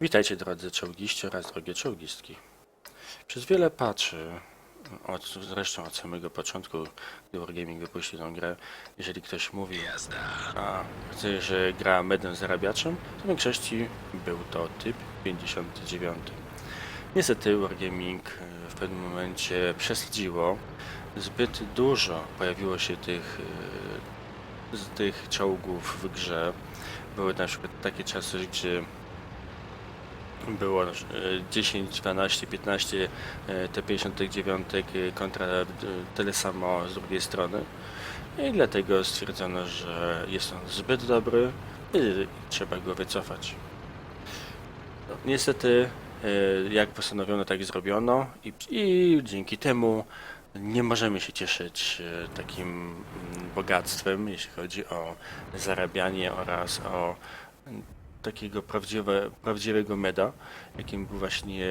Witajcie drodzy czołgiści oraz drogie czołgistki. Przez wiele patrzy, od, zresztą od samego początku, gdy Wargaming wypuścił tę grę, jeżeli ktoś mówił, a chce, że gra medem zarabiaczem, to w większości był to typ 59. Niestety Wargaming e, w pewnym momencie przesadziło, zbyt dużo pojawiło się tych, e, z tych czołgów w grze. Były na przykład takie czasy, gdzie było e, 10, 12, 15 e, T59 e, kontra e, tyle samo z drugiej strony. I dlatego stwierdzono, że jest on zbyt dobry i trzeba go wycofać. No, niestety, e, jak postanowiono, tak zrobiono i, i dzięki temu nie możemy się cieszyć e, takim mm, bogactwem, jeśli chodzi o zarabianie oraz o takiego prawdziwe, prawdziwego meda, jakim był właśnie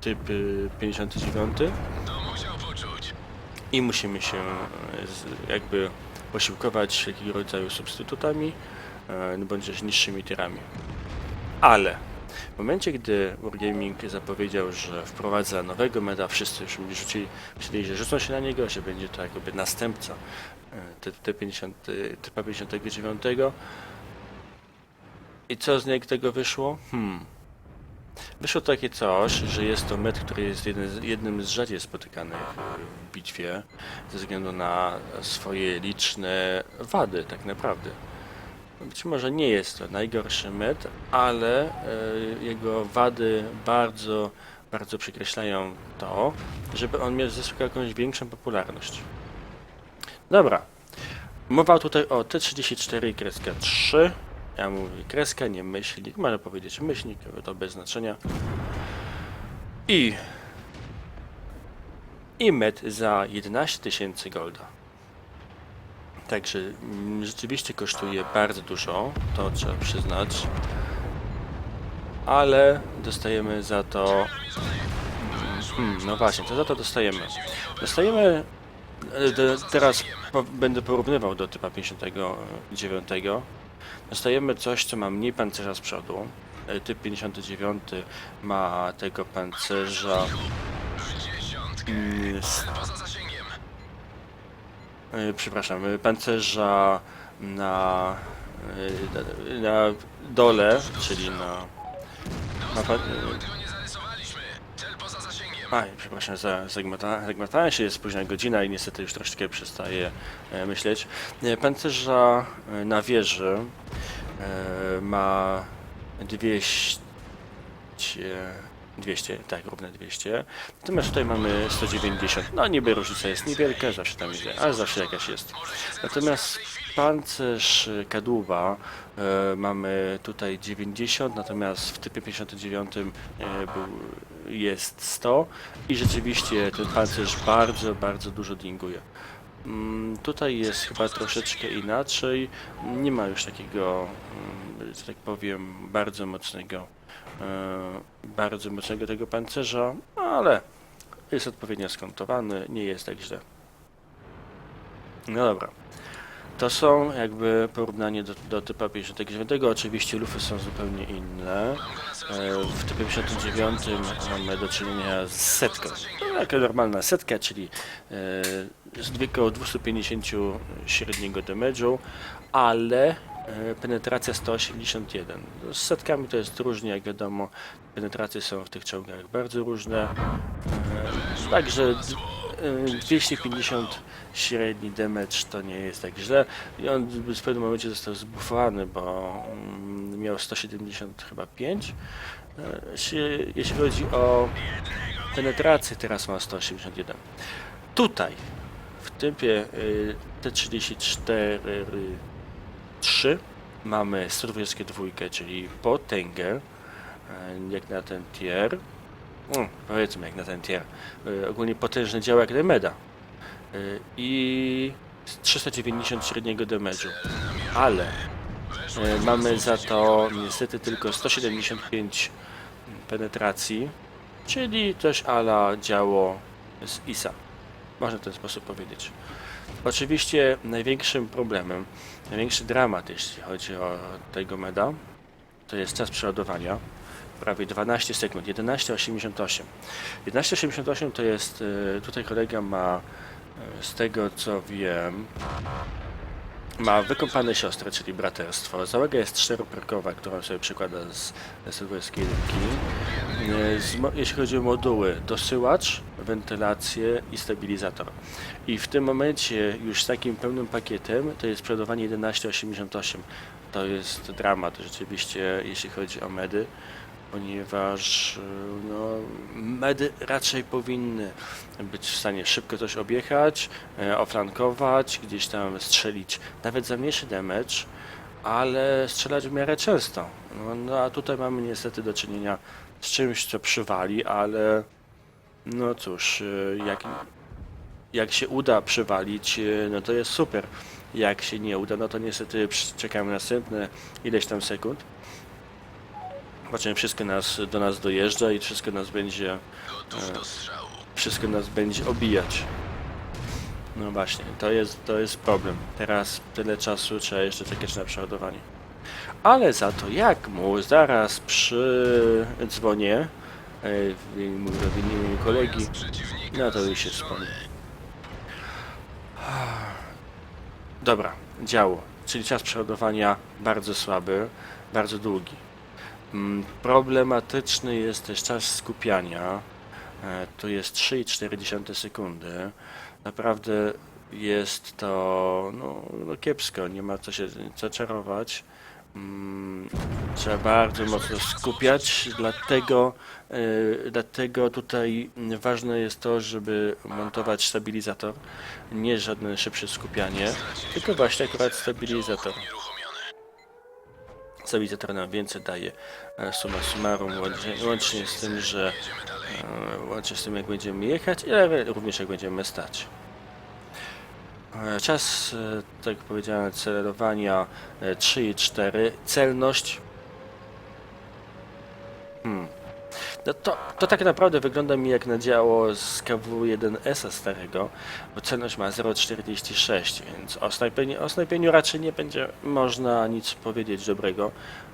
typ y, 59 To musiał poczuć. i musimy się z, jakby posiłkować jakiego rodzaju substytutami e, bądź też niższymi tierami. Ale w momencie, gdy Wargaming zapowiedział, że wprowadza nowego meda, wszyscy już rzucili, myśleli, że rzucą się na niego, że będzie to jakby następca T- T50, typa 59. I co z niego tego wyszło? Hmm. Wyszło takie coś, że jest to med, który jest jeden z, jednym z rzadziej spotykanych w bitwie, ze względu na swoje liczne wady, tak naprawdę. Być może nie jest to najgorszy med, ale e, jego wady bardzo, bardzo przekreślają to, żeby on miał zyskał jakąś większą popularność. Dobra. Mowa tutaj o T34 kreska 3. Ja mówię kreska, nie myślnik. Można powiedzieć myślnik, to bez znaczenia. I i med za 11 tysięcy golda. Także mm, rzeczywiście kosztuje bardzo dużo, to trzeba przyznać. Ale dostajemy za to. Hmm, no właśnie, co za to dostajemy? Dostajemy. e, Teraz po, będę porównywał do typa 59. Dostajemy coś, co ma mniej pancerza z przodu. E, Typ 59 ma tego pancerza. z. E, przepraszam, e, pancerza na, na dole, czyli na... na pa- e, Tego nie zarysowaliśmy. Cel poza zasięgiem. a, przepraszam, za- zagmatałem się, jest późna godzina i niestety już troszeczkę przestaję e, myśleć. E, Pancerza e, na wieży ma 200... 200, tak, równe 200. Natomiast tutaj mamy 190. No niby różnica jest niewielka, zawsze tam idzie, ale zawsze jakaś jest. Natomiast pancerz kadłuba mamy tutaj 90, natomiast w typie 59 e, był, jest 100 i rzeczywiście ten pancerz bardzo, bardzo dużo dinguje. Mm, Tutaj jest chyba troszeczkę inaczej. Nie ma już takiego, mm, że tak powiem, bardzo mocnego, e, bardzo mocnego tego pancerza, ale jest odpowiednio skontowany, nie jest tak źle. No dobra. To są jakby porównanie do, do typa 59. Oczywiście lufy są zupełnie inne. E, W typie 59 mamy do czynienia z setką. To taka normalna setka, czyli e, z około 250 średniego damage'u, ale e, penetracja 181. No, Z setkami to jest różnie, jak wiadomo. Penetracje są w tych czołgach bardzo różne. Także 250 średni damage to nie jest tak źle. I on w pewnym momencie został zbufowany, bo mm, miał 170 chyba 5. E, Jeśli, chodzi o penetrację, teraz ma 181. Tutaj, w typie y, T34 3 mamy 122, czyli potęgę, e, jak na ten tier. No, powiedzmy jak na ten tier. Y, Ogólnie potężny dział jak Remeda. Y, I 390 średniego damage'u. Ale e, mamy za to niestety tylko 175 penetracji, czyli coś ala działo z ISA. Można w ten sposób powiedzieć. Oczywiście największym problemem, największy dramat, jeśli chodzi o tego meda, to jest czas przeładowania, prawie 12 sekund, 11,88. 11,88 to jest, e, tutaj kolega ma, e, z tego co wiem, ma wykąpane siostry, czyli braterstwo. Załoga jest czteroperkowa, którą sobie przykłada z sylwejskiej linki. E, jeśli chodzi o moduły, dosyłacz, wentylację i stabilizator. I w tym momencie już z takim pełnym pakietem to jest przodowanie 1188. To jest dramat rzeczywiście, jeśli chodzi o medy, ponieważ y, no, medy raczej powinny być w stanie szybko coś objechać, e, oflankować, gdzieś tam strzelić nawet za mniejszy damage, ale strzelać w miarę często. No, no a tutaj mamy niestety do czynienia z czymś, co przywali, ale no cóż, y, jak, jak się uda przywalić, y, no to jest super. Jak się nie uda, no to niestety czekamy następne ileś tam sekund. Po czym wszystko nas, do nas dojeżdża i wszystko nas będzie, Gotów do strzału. wszystko nas będzie obijać. No właśnie, to jest, to jest problem. Teraz tyle czasu trzeba jeszcze czekać na przeładowanie. Ale za to jak mu zaraz przy dzwonie, e, w imieniu kolegi, no to już się wspomnę. Dobra, działo, czyli czas przeładowania bardzo słaby, bardzo długi. Mm, Problematyczny jest też czas skupiania. E, Tu jest 3,4 sekundy. Naprawdę jest to no, no kiepsko, nie ma co się co. Mm, Trzeba bardzo mocno skupiać, dlatego, e, dlatego tutaj ważne jest to, żeby montować stabilizator, nie żadne szybsze skupianie, tylko właśnie akurat stabilizator. Nieruchomiony. Stabilizator nam więcej daje e, summa summarum, łącznie, z tym, że e, łącznie z tym jak będziemy jechać, ale również jak będziemy stać. E, Czas, tak jak powiedziałem, celowania e, 3,4, celność Hmm. No to, to tak naprawdę wygląda mi jak na działo z KW1S starego, bo celność ma 0,46, więc o snajpieniu, o snajpieniu raczej nie będzie można nic powiedzieć dobrego,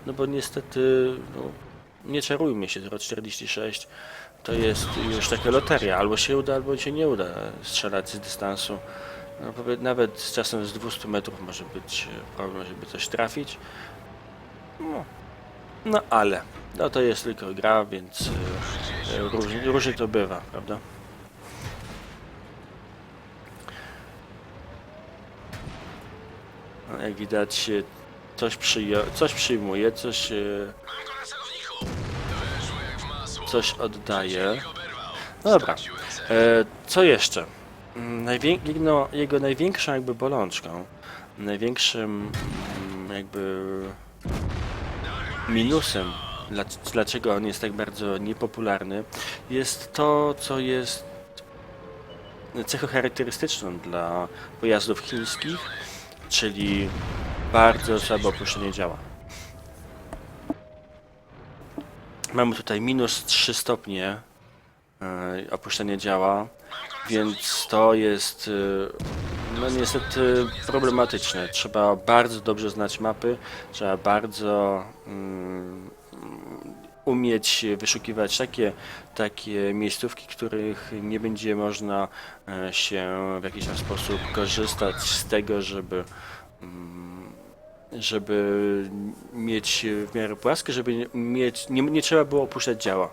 no bo niestety, no, nie czarujmy się, 0,46 to jest już taka loteria, albo się uda, albo się nie uda strzelać z dystansu. No, nawet z czasem z 200 metrów może być e, problem, żeby coś trafić. No, no ale, no to jest tylko gra, więc e, e, różnie, różnie to bywa, prawda? No, jak widać, coś, przyjo- coś przyjmuje, coś, e, coś oddaje. No dobra, co jeszcze? Mm, Najwię- jego, jego największą jakby bolączką, największym mm, jakby minusem, dlaczego on jest tak bardzo niepopularny, jest to, co jest cechą charakterystyczną dla pojazdów chińskich, czyli bardzo słabe opuszczenie działa. Mamy tutaj minus 3 stopnie e, opuszczenie działa, więc to jest e, no niestety problematyczne. Trzeba bardzo dobrze znać mapy, trzeba bardzo mm, umieć wyszukiwać takie, takie miejscówki, których nie będzie można e, się w jakiś tam sposób korzystać z tego, żeby mm, żeby mieć w miarę płaskie, żeby mieć, nie, nie trzeba było opuszczać działa.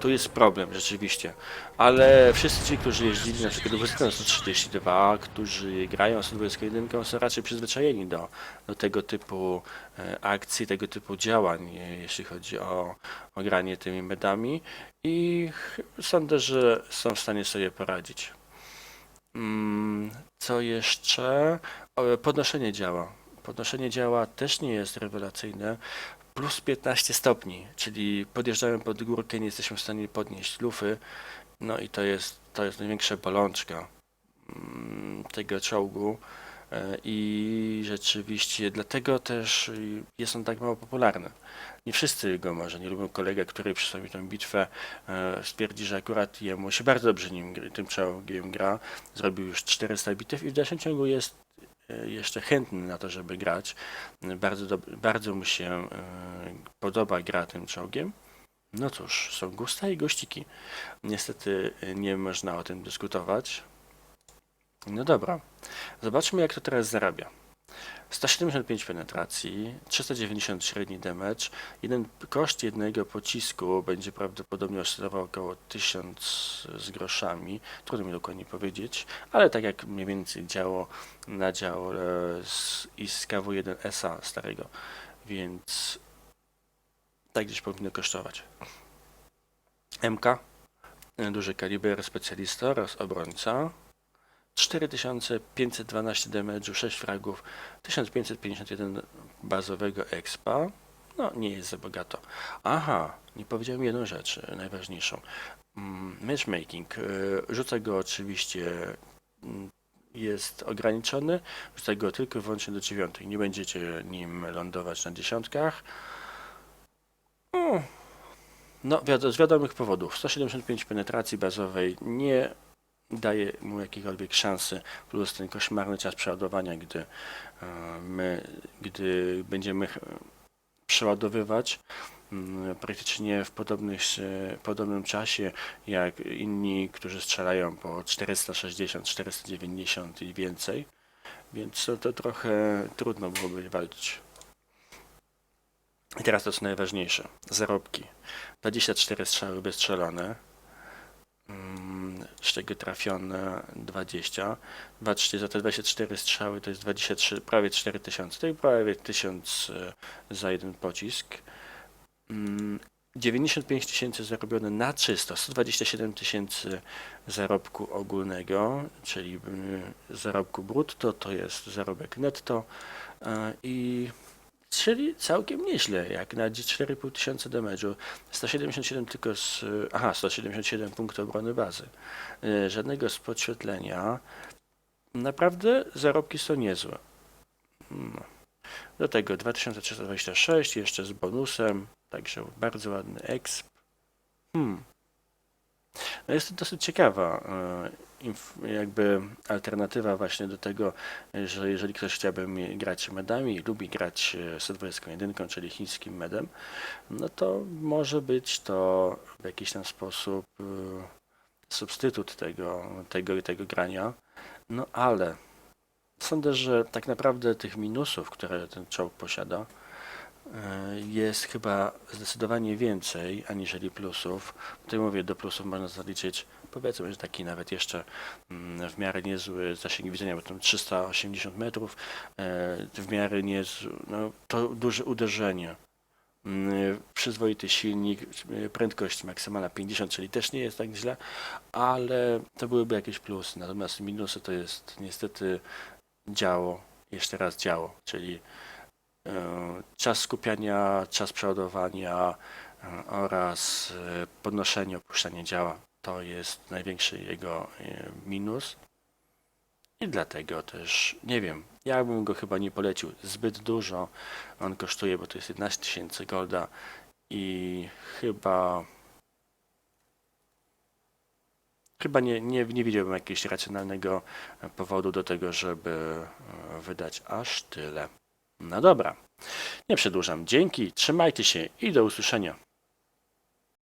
Tu jest problem rzeczywiście, ale wszyscy ci, którzy jeździli na przykład WZ 132, którzy grają z 21 są raczej przyzwyczajeni do, do tego typu e, akcji, tego typu działań, e, jeśli chodzi o, o granie tymi medami i sądzę, że są w stanie sobie poradzić. Mm, Co jeszcze? Podnoszenie działa. Podnoszenie działa też nie jest rewelacyjne. Plus 15 stopni, czyli podjeżdżamy pod górkę, nie jesteśmy w stanie podnieść lufy. No i to jest, to jest największa bolączka mm, tego czołgu. E, I rzeczywiście dlatego też y, jest on tak mało popularny. Nie wszyscy go może nie lubią. Kolega, który przystąpił tę bitwę, e, stwierdzi, że akurat jemu się bardzo dobrze nim, tym czołgiem gra. Zrobił już 400 bitew i w dalszym ciągu jest e, jeszcze chętny na to, żeby grać, bardzo, bardzo mu się e, podoba gra tym czołgiem, no cóż, są gusta i gościki. Niestety nie można o tym dyskutować. No dobra, zobaczmy jak to teraz zarabia. 175 penetracji, 390 średni damage. Jeden, koszt jednego pocisku będzie prawdopodobnie oscylował około 1000 z groszami. Trudno mi dokładnie powiedzieć, ale tak jak mniej więcej działo na dział e, z, i z KW1SA starego, więc tak gdzieś powinno kosztować. MK, duży kaliber, specjalista oraz obrońca. 4512 damage'u, 6 fragów, 1551 bazowego expa. No, nie jest za bogato. Aha, nie powiedziałem jedną rzecz, e, najważniejszą. Mm, Matchmaking. e, Rzuca go oczywiście, mm, jest ograniczony, rzuca go tylko i wyłącznie do dziewiątej. Nie będziecie nim lądować na dziesiątkach. Mm. No, z wiadomych powodów. 175 penetracji bazowej nie daje mu jakiejkolwiek szansy, plus ten koszmarny czas przeładowania, gdy e, my, gdy będziemy przeładowywać praktycznie w podobnych, podobnym czasie jak inni, którzy strzelają po 460, 490 i więcej, więc to, to trochę trudno byłoby walczyć. I teraz to co najważniejsze, zarobki. 24 strzały bezstrzelone, Mm, z czego trafione 20. 23 za te 24 strzały to jest 23, prawie 4000, to i prawie 1000 e, za jeden pocisk. Mm, 95 tysięcy zarobione na czysto, 127 tysięcy zarobku ogólnego, czyli mm, zarobku brutto, to jest zarobek netto i Czyli całkiem nieźle, jak na 4,5 tysiąca damage'u. 177 tylko z... Aha, 177 punktów obrony bazy. E, Żadnego podświetlenia. Naprawdę zarobki są niezłe. No. Do tego 2326 jeszcze z bonusem, także bardzo ładny exp. Hmm. No jest to dosyć ciekawa e, jakby alternatywa właśnie do tego, że jeżeli ktoś chciałby grać medami lubi grać e, 121, czyli chińskim medem, no to może być to w jakiś tam sposób e, substytut tego, tego, tego grania. No ale sądzę, że tak naprawdę tych minusów, które ten czołg posiada, e, jest chyba zdecydowanie więcej aniżeli plusów. Tutaj mówię, do plusów można zaliczyć powiedzmy, że taki nawet jeszcze mm, w miarę niezły zasięg widzenia, bo tam 380 metrów, e, w miarę niezły, no to duże uderzenie. Mm, Przyzwoity silnik, e, prędkość maksymalna 50, czyli też nie jest tak źle, ale to byłyby jakieś plusy. Natomiast minusy to jest niestety działo, jeszcze raz działo, czyli e, czas skupiania, czas przeładowania e, oraz e, podnoszenie, opuszczanie działa. To jest największy jego e, minus. I dlatego też, nie wiem, ja bym go chyba nie polecił zbyt dużo. On kosztuje, bo to jest 11 tysięcy golda i chyba chyba nie, nie, nie widziałbym jakiegoś racjonalnego e, powodu do tego, żeby e, wydać aż tyle. No dobra, nie przedłużam. Dzięki, trzymajcie się i do usłyszenia.